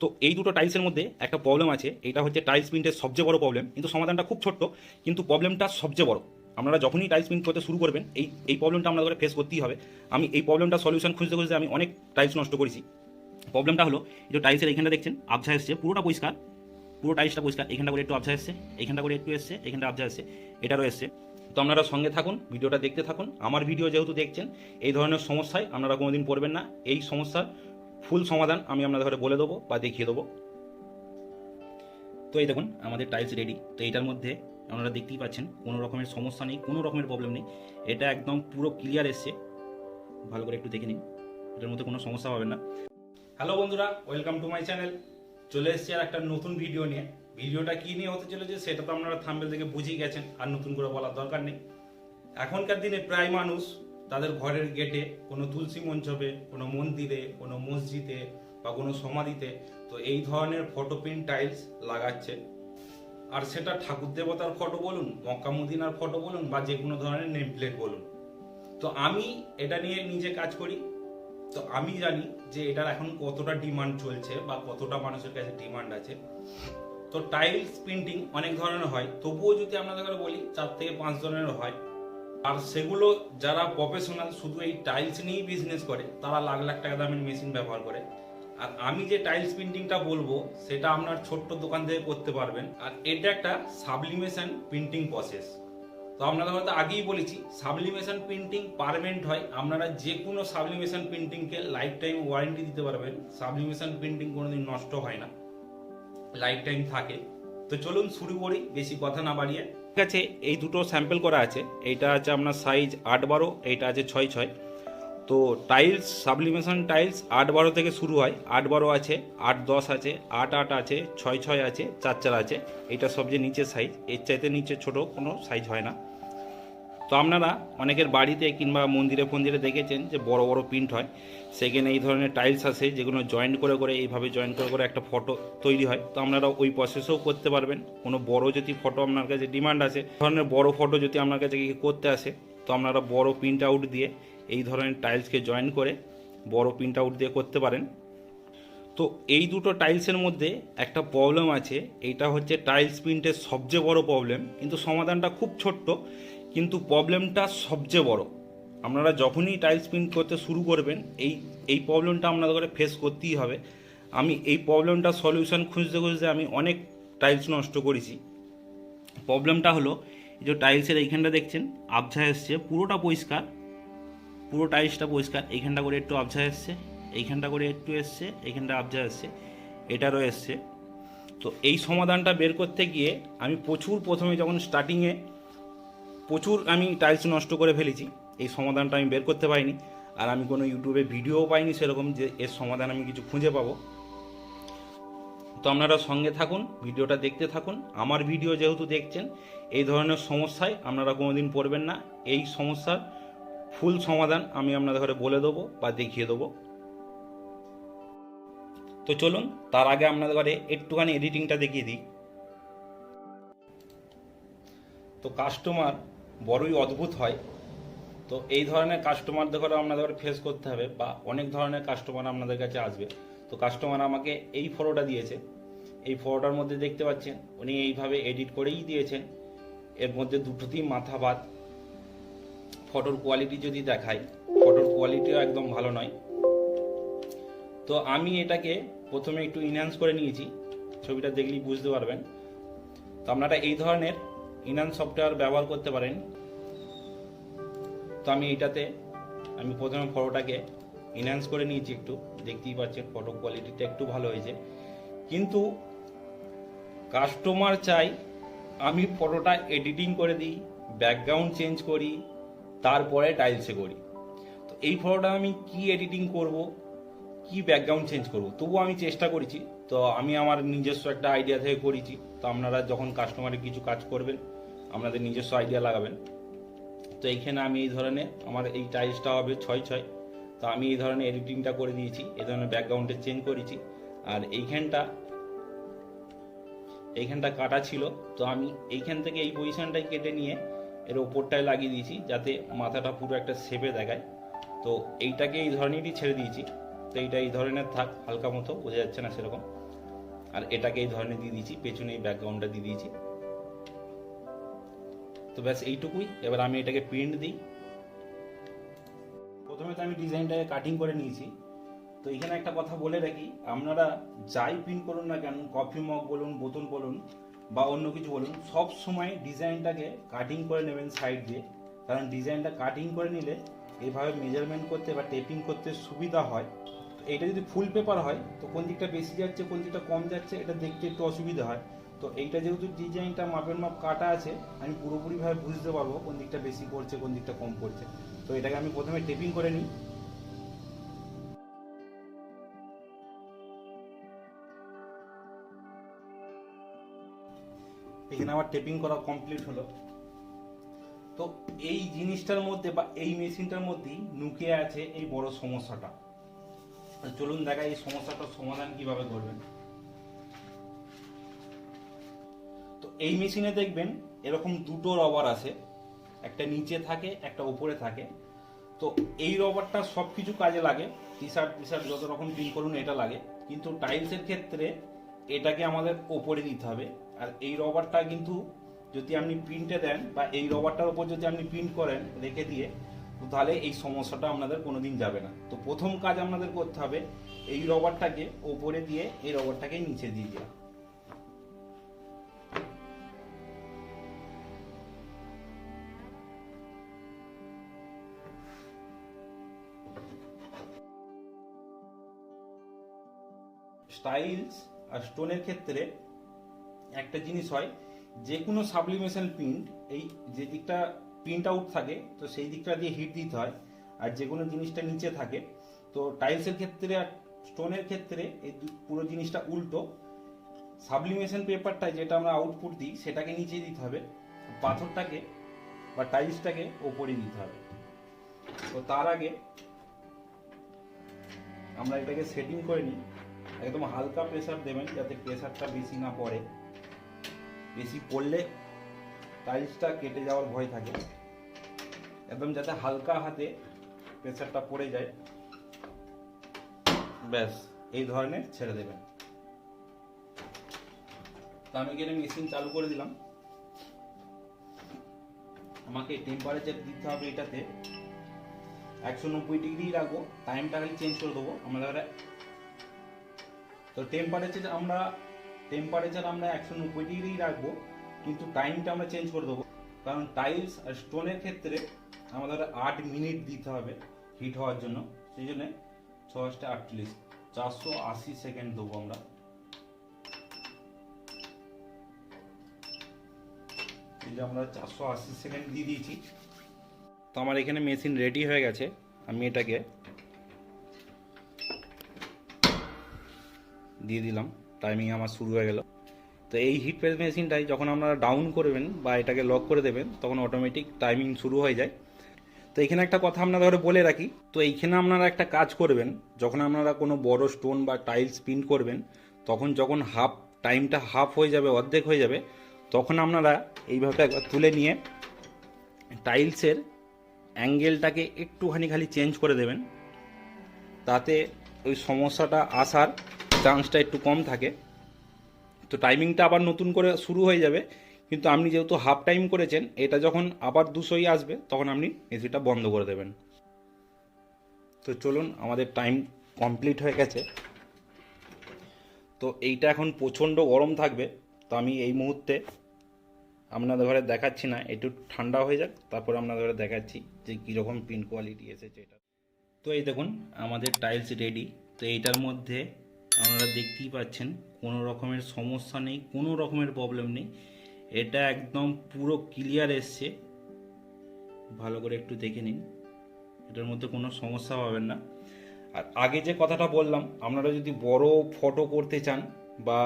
তো এই দুটো টাইলসের মধ্যে একটা প্রবলেম আছে। এটা হচ্ছে টাইলস প্রিন্টের সবচেয়ে বড় প্রবলেম কিন্তু সমাধানটা খুব ছোট্ট, কিন্তু প্রবলেমটা সবচেয়ে বড়। আপনারা যখনই টাইলস প্রিন্ট করতে শুরু করবেন, এই এই প্রবলেমটা আপনাদের ফেস করতেই হবে। আমি এই প্রবলেমটা সলিউশন খুঁজতে খুঁজতে আমি অনেক টাইলস নষ্ট করেছি। প্রবলেমটা হলো যে টাইলসের এইখানটা দেখছেন, আবছা এসছে, পুরোটা পরিষ্কার। পুরো টাইলসটা পরিষ্কার। এখানটা করে একটু আবছা এসছে, এখানটা করে একটু এসছে, এখানটা আবছা এসছে, এটারও এসছে। তো আপনারা সঙ্গে থাকুন, ভিডিওটা দেখতে থাকুন। আমার ভিডিও যেহেতু দেখছেন, এই ধরনের সমস্যায় আপনারা কোনোদিন পড়বেন না। এই সমস্যার ফুল সমাধান আমি আপনাদের ঘরে বলে দেবো বা দেখিয়ে দেবো। তো এই দেখুন, আমাদের টাইলস রেডি তো এইটার মধ্যে আপনারা দেখতেই পাচ্ছেন, কোনো রকমের সমস্যা নেই, কোনো রকমের প্রবলেম নেই। এটা একদম পুরো ক্লিয়ার এসছে। ভালো করে একটু দেখে নিন। এটার মধ্যে কোনো সমস্যা হবে না। হ্যালো বন্ধুরা ওয়েলকাম টু মাই চ্যানেল চলে এসেছি আর একটা নতুন ভিডিও নিয়ে। ভিডিওটা কী নিয়ে হতে চলেছে, সেটা তো আপনারা থাম্বেল থেকে বুঝেই গেছেন। আর নতুন করে বলার দরকার নেই। এখনকার দিনে প্রায় মানুষ তাদের ঘরের গেটে কোনো তুলসী মঞ্চপে কোনো মন্দিরে, কোনো মসজিদে বা কোনো সমাধিতে তো এই ধরনের ফটো প্রিন্ট টাইলস লাগাচ্ছে। আর সেটা ঠাকুর দেবতার ফটো বলুন, মক্কা মদিনার ফটো বলুন বা যে কোনো ধরনের নেম প্লেট বলুন। তো আমি এটা নিয়ে নিজে কাজ করি। তো আমি জানি যে এটার এখন কতটা ডিমান্ড চলছে বা কতটা মানুষের কাছে ডিমান্ড আছে। তো টাইলস প্রিন্টিং অনেক ধরনের হয়। তবুও যদি আপনাদের বলি, চার থেকে পাঁচ ধরনের হয়। আর সেগুলো যারা প্রফেশনাল শুধু এই টাইলস নিয়েই বিজনেস করে, তারা লাখ লাখ টাকা দামের মেশিন ব্যবহার করে। আর আমি যে টাইলস প্রিন্টিংটা বলব, সেটা আপনার ছোট্ট দোকান থেকে করতে পারবেন। আর এটা একটা সাবলিমেশন প্রিন্টিং প্রসেস তো আপনাদের হয়তো আগেই বলেছি সাবলিমেশন প্রিন্টিং পারমেন্ট হয়। আপনারা যে কোনো সাবলিমেশন প্রিন্টিংকে লাইফ টাইম ওয়ারেন্টি দিতে পারবেন। সাবলিমেশন প্রিন্টিং কোনোদিন নষ্ট হয় না। লাইফ টাইম থাকে। তো চলুন শুরু করি, বেশি কথা না বাড়িয়ে। ঠিক আছে এই দুটো স্যাম্পেল করা আছে। এইটা আছে আপনার সাইজ আট বারো, এইটা আছে ছয় ছয়। তো টাইলস সাবলিমেশন টাইলস আট বারো থেকে শুরু হয়। আট বারো আছে, আট দশ আছে, আট আট আছে, ছয় ছয় আছে, চার চার আছে। এটা সবচেয়ে নিচের সাইজ এর চাইতে নিচে ছোট কোনো সাইজ হয় না। তো আপনারা অনেকের বাড়িতে কিংবা মন্দিরে ফন্দিরে দেখেছেন যে বড় বড় প্রিন্ট হয়। সেখানে এই ধরনের টাইলস আসে যেগুলো জয়েন্ট করে করে, এইভাবে জয়েন্ট করে করে একটা ফটো তৈরি হয়। তো আপনারা ওই প্রসেসও করতে পারবেন। কোনো বড় যদি ফটো আপনার কাছে ডিমান্ড আছে ধরনের বড় ফটো যদি আপনার কাছে করতে আসে, তো আপনারা বড় প্রিন্ট আউট দিয়ে এই ধরনের টাইলসকে জয়েন করে বড় প্রিন্ট আউট দিয়ে করতে পারেন। তো এই দুটো টাইলসের মধ্যে একটা প্রবলেম আছে। এইটা হচ্ছে টাইলস প্রিন্টের সবচেয়ে বড় প্রবলেম কিন্তু সমাধানটা খুব ছোট্ট। কিন্তু প্রবলেমটা সবচেয়ে বড়। আপনারা যখনই টাইলস প্রিন্ট করতে শুরু করবেন, এই এই প্রবলেমটা আপনাদের ফেস করতেই হবে। আমি এই প্রবলেমটা সলিউশন খুঁজতে খুঁজতে আমি অনেক টাইলস নষ্ট করেছি। প্রবলেমটা হলো যে টাইলসের এইখানটা দেখছেন, আবছা এসছে, পুরোটা পরিষ্কার। পুরো টাইলসটা পরিষ্কার, এইখানটা করে একটু আবছা এসছে, এইখানটা করে একটু এসছে, এইখানটা আবজা এসছে, এটারও এসছে। তো এই সমাধানটা বের করতে গিয়ে আমি প্রচুর প্রথমে যখন স্টার্টিংয়ে প্রচুর আমি টাইলস নষ্ট করে ফেলেছি। এই সমাধানটা আমি বের করতে পারিনি। আর আমি কোনো ইউটিউবে ভিডিও পাইনি সেরকম যে এর সমাধান আমি কিছু খুঁজে পাবো। তো আপনারা সঙ্গে থাকুন ভিডিওটা দেখতে থাকুন। আমার ভিডিও যেহেতু দেখছেন, এই ধরনের সমস্যায় আপনারা কোনোদিন পড়বেন না। এই সমস্যার ফুল সমাধান আমি আপনাদের ঘরে বলে দেবো বা দেখিয়ে দেবো। তো চলুন, তার আগে আপনাদের ঘরে একটুখানি এডিটিংটা দেখিয়ে দিই। তো কাস্টমার বড়ই অদ্ভুত হয়। তো এই ধরনের কাস্টমারদের ঘরে আপনাদের ফেস করতে হবে বা অনেক ধরনের কাস্টমার আপনাদের কাছে আসবে। তো কাস্টমার আমাকে এই ফটোটা দিয়েছে। এই ফটোটার মধ্যে দেখতে পাচ্ছেন, উনি এইভাবে এডিট করেই দিয়েছেন। এর মধ্যে দুটোতেই মাথা বাদ। ফটোর কোয়ালিটি যদি দেখাই ফটোর কোয়ালিটিও একদম ভালো নয়। তো আমি এটাকে প্রথমে একটু ইনহ্যান্স করে নিয়েছি। ছবিটা দেখলেই বুঝতে পারবেন। তো আপনারা এই ধরনের ইনহ্যান্স সফটওয়্যার ব্যবহার করতে পারেন। তো আমি এইটাতে, আমি প্রথমে ফটোটাকে ইনহ্যান্স করে নিয়েছি একটু। দেখতেই পাচ্ছেন ফটো কোয়ালিটিটা একটু ভালো হয়েছে। কিন্তু কাস্টমার চাই আমি ফটোটা এডিটিং করে দিই ব্যাকগ্রাউন্ড চেঞ্জ করি, তারপরে টাইলসে করি। তো এই ফটোটা আমি কি এডিটিং করব, কি ব্যাকগ্রাউন্ড চেঞ্জ করব, তবুও আমি চেষ্টা করেছি। তো আমি আমার নিজস্ব একটা আইডিয়া থেকে করেছি। তো আপনারা যখন কাস্টমারে কিছু কাজ করবেন আপনাদের নিজস্ব আইডিয়া লাগাবেন। তো এইখানে আমি এই ধরনের আমার এই টাইলসটা হবে ছয় ছয়। তো আমি এই ধরনের এডিটিংটা করে দিয়েছি, এই ধরনের ব্যাকগ্রাউন্ডে চেঞ্জ করেছি। আর এইখানটা এইখানটা কাটা ছিল। তো আমি এইখান থেকে এই পজিশনটাই কেটে নিয়ে এর ওপরটায় লাগিয়ে দিয়েছি, যাতে মাথাটা পুরো একটা শেপে দেখায়। তো এইটাকে এই ধরনেরই ছেড়ে দিয়েছি। তো এইটা এই ধরনের থাক, হালকা মতো, বোঝা যাচ্ছে না সেরকম। আর এটাকে এই ধরনের দিয়ে দিয়েছি, পেছনে এই ব্যাকগ্রাউন্ডটা দিয়ে দিয়েছি। তো ব্যাস এইটুকুই। এবার আমি এটাকে প্রিন্ট দিই। প্রথমে তো আমি ডিজাইনটাকে কাটিং করে নিয়েছি। তো এখানে একটা কথা বলে রাখি, আপনারা যাই প্রিন্ট করুন না কেন কফি মগ বলুন, বোতল বলুন বা অন্য কিছু বলুন, সব সময় ডিজাইনটাকে কাটিং করে নেবেন সাইড দিয়ে। কারণ ডিজাইনটা কাটিং করে নিলে এইভাবে মেজারমেন্ট করতে বা টেপিং করতে সুবিধা হয়। এটা যদি ফুল পেপার হয়, তো কোন দিকটা বেশি যাচ্ছে, কোন দিকটা কম যাচ্ছে, এটা দেখতে একটু অসুবিধা হয়। তো এইটা যেহেতু ডিজাইনটা মাপের মাপ কাটা আছে, আমি পুরোপুরিভাবে বুঝতে পারব কোন দিকটা বেশি পড়ছে কোন দিকটা কম পড়ছে তো এটাকে আমি প্রথমে টেপিং করে নিই। এখানে আমার টেপিং করা কমপ্লিট হলো। তো এই জিনিসটার মধ্যে বা এই মেশিনটার মধ্যেই নুকে আছে এই বড় সমস্যাটা। চলুন দেখা এই সমস্যাটার সমাধান কীভাবে করবেন। এই মেশিনে দেখবেন এরকম দুটো রবার আছে। একটা নিচে থাকে, একটা উপরে থাকে। তো এই রবারটা সব কিছু কাজে লাগে। টি শার্ট টি শার্ট যত রকম প্রিন্ট করুন, এটা লাগে। কিন্তু টাইলসের ক্ষেত্রে এটাকে আমাদের ওপরে দিতে হবে। আর এই রবারটা কিন্তু যদি আপনি প্রিন্টে দেন বা এই রবারটার উপর যদি আপনি প্রিন্ট করেন রেখে দিয়ে তাহলে এই সমস্যাটা আপনাদের কোনো দিন যাবে না। তো প্রথম কাজ আপনাদের করতে হবে, এই রবারটাকে ওপরে দিয়ে এই রবারটাকে নিচে দিয়ে দেওয়া। স্টাইলস আর স্টোনের ক্ষেত্রে একটা জিনিস হয় যে কোনো সাবলিমেশন প্রিন্ট, এই যে দিকটা প্রিন্ট আউট থাকে, তো সেই দিকটা দিয়ে হিট দিতে হয়, আর যে কোনো জিনিসটা নিচে থাকে, তো টাইলসের ক্ষেত্রে আর স্টোনের ক্ষেত্রে এই পুরো জিনিসটা উল্টো। সাবলিমেশন পেপারটা যেটা আমরা আউটপুট দিই, সেটাকে নিচে দিতে হবে, পাথরটাকে বা টাইলসটাকে ওপরে দিতে হবে। তো তার আগে আমরা এটাকে সেটিং করে নিই। একদম হালকা প্রেসার দেবেন যাতে প্রেসারটা বেশি না পড়ে। বেশি পড়লে টাইলসটা কেটে যাওয়ার ভয় থাকে। একদম যাতে হালকা হাতে প্রেসারটা পড়ে যায়। ব্যাস, এই ধরনের ছেড়ে দেবেন। তো আমি এখানে মেশিন চালু করে দিলাম। আমাকে টেম্পারেচার দিতে হবে এটাতে। একশো নব্বই ডিগ্রি রাখব। টাইমটা খালি চেঞ্জ করে দেবো। আমাদের তো টেম্পারেচার আমরা টেম্পারেচার আমরা একশো নব্বই ডিগ্রি রাখব, কিন্তু টাইমটা আমরা চেঞ্জ করে দেবো। কারণ টাইলস আর স্টোনের ক্ষেত্রে আমাদের আট মিনিট দিতে হবে হিট হওয়ার জন্য। সেই জন্য ছয়টা আটচল্লিশ, চারশো আশি সেকেন্ড দেবো আমরা। এই যে আমরা চারশো আশি সেকেন্ড দিয়ে দিয়েছি। তো আমার এখানে মেশিন রেডি হয়ে গেছে, আমি এটাকে দিয়ে দিলাম। টাইমিং আমার শুরু হয়ে গেল। তো এই হিট প্রেস মেশিনটাই যখন আপনারা ডাউন করবেন বা এটাকে লক করে দেবেন, তখন অটোমেটিক টাইমিং শুরু হয়ে যায়। তো এখানে একটা কথা আপনাদের বলে রাখি। তো এইখানে আপনারা একটা কাজ করবেন, যখন আপনারা কোনো বড় স্টোন বা টাইলস প্রিন্ট করবেন, তখন যখন হাফ টাইমটা হাফ হয়ে যাবে, অর্ধেক হয়ে যাবে, তখন আপনারা এইভাবে তুলে নিয়ে টাইলসের অ্যাঙ্গেলটাকে একটুখানি খালি চেঞ্জ করে দেবেন। তাতে ওই সমস্যাটা আসার চান্সটা একটু কম থাকে। তো টাইমিংটা আবার নতুন করে শুরু হয়ে যাবে। কিন্তু আপনি যেহেতু হাফ টাইম করেছেন, এটা যখন আবার দুশোই আসবে, তখন আপনি এসিটা বন্ধ করে দেবেন। তো চলুন, আমাদের টাইম কমপ্লিট হয়ে গেছে। তো এইটা এখন প্রচণ্ড গরম থাকবে। তো আমি এই মুহূর্তে আপনাদের ঘরে দেখাচ্ছি না, একটু ঠান্ডা হয়ে যাক, তারপর আপনাদের ঘরে দেখাচ্ছি যে কীরকম প্রিন্ট কোয়ালিটি এসেছে এটা। তো এই দেখুন, আমাদের টাইলস রেডি তো এইটার মধ্যে আপনারা দেখতেই পাচ্ছেন, কোনো রকমের সমস্যা নেই, কোনো রকমের প্রবলেম নেই। এটা একদম পুরো ক্লিয়ার এসছে। ভালো করে একটু দেখে নিন। এটার মধ্যে কোনো সমস্যা পাবেন না। আর আগে যে কথাটা বললাম, আপনারা যদি বড় ফটো করতে চান বা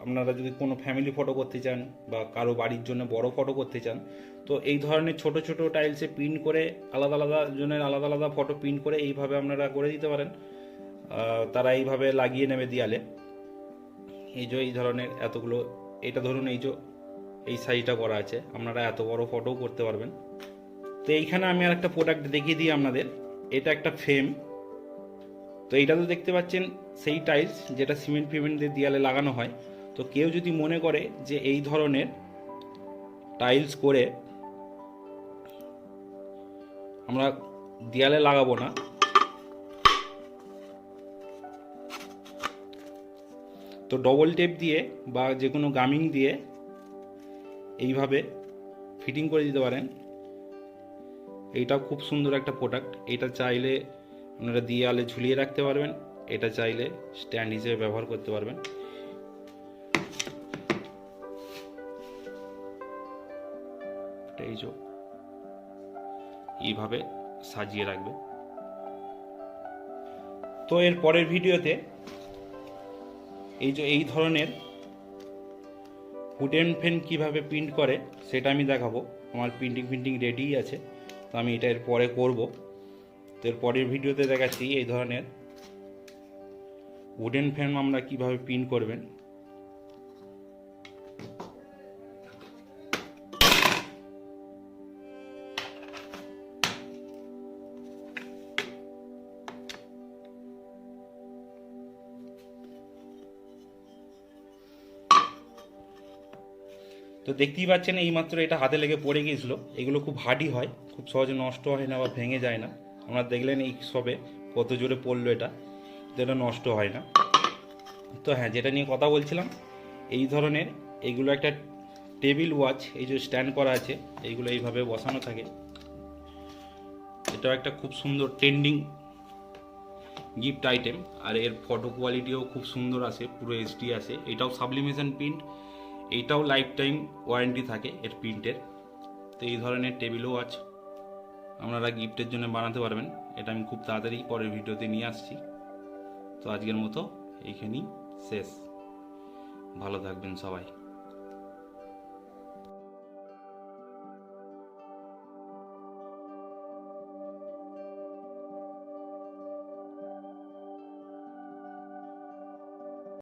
আপনারা যদি কোনো ফ্যামিলি ফটো করতে চান বা কারও বাড়ির জন্য বড় ফটো করতে চান, তো এই ধরনের ছোট ছোট টাইলসে প্রিন্ট করে আলাদা আলাদা জনের আলাদা আলাদা ফটো প্রিন্ট করে এইভাবে আপনারা করে দিতে পারেন। তারা এইভাবে লাগিয়ে নেবে দেয়ালে। এই যে এই ধরনের এতগুলো, এটা ধরুন এই যে এই সাইজটা করা আছে, আপনারা এত বড় ফটোও করতে পারবেন। তো এইখানে আমি আর একটা প্রোডাক্ট দেখিয়ে দিই আপনাদের। এটা একটা ফ্রেম তো এইটা তো দেখতে পাচ্ছেন, সেই টাইলস যেটা সিমেন্ট ফিমেন্ট দিয়ে দেয়ালে লাগানো হয়। তো কেউ যদি মনে করে যে এই ধরনের টাইলস করে আমরা দেয়ালে লাগাবো না তো ডবল টেপ দিয়ে বা যে কোনো গামিং দিয়ে এইভাবে ফিটিং করে দিতে পারেন। এইটাও খুব সুন্দর একটা প্রোডাক্ট এটা চাইলে আপনারা দেয়ালে ঝুলিয়ে রাখতে পারবেন। এটা চাইলে স্ট্যান্ড হিসেবে ব্যবহার করতে পারবেন। এই যে এইভাবে সাজিয়ে রাখবে। তো এর পরের ভিডিওতে এই যে এই ধরনের উডেন ফেন কীভাবে প্রিন্ট করে, সেটা আমি দেখাবো। আমার প্রিন্টিং ফিন্টিং রেডিই আছে, তো আমি এটা এর পরে করব। তো এর পরের ভিডিওতে দেখাচ্ছি এই ধরনের উডেন ফ্রেম আমরা কীভাবে প্রিন্ট করবেন। তো দেখতেই পাচ্ছেন এইমাত্র এটা হাতে লেগে পড়ে গিয়েছিল। এগুলো খুব হার্ডি হয়, খুব সহজে নষ্ট হয় না বা ভেঙে যায় না। আপনারা দেখলেন এই সবে কত জোরে পড়ল এটা তো এটা নষ্ট হয় না। তো হ্যাঁ যেটা নিয়ে কথা বলছিলাম, এই ধরনের এইগুলো একটা টেবিল ওয়াচ, এই যে স্ট্যান্ড করা আছে, এইগুলো এইভাবে বসানো থাকে। এটাও একটা খুব সুন্দর ট্রেন্ডিং গিফট আইটেম, আর এর ফটো কোয়ালিটিও খুব সুন্দর আসে পুরো এইচডি আসে এটাও সাবলিমেশন প্রিন্ট এইটাও লাইফ টাইম ওয়ারেন্টি থাকে এর প্রিন্টের তো এই ধরনের টেবিলও আছে। আপনারা গিফটের জন্য বানাতে পারবেন। এটা আমি খুব তাড়াতাড়ি পরের ভিডিওতে নিয়ে আসছি। তো আজকের মতো এইখানেই শেষ। ভালো থাকবেন সবাই।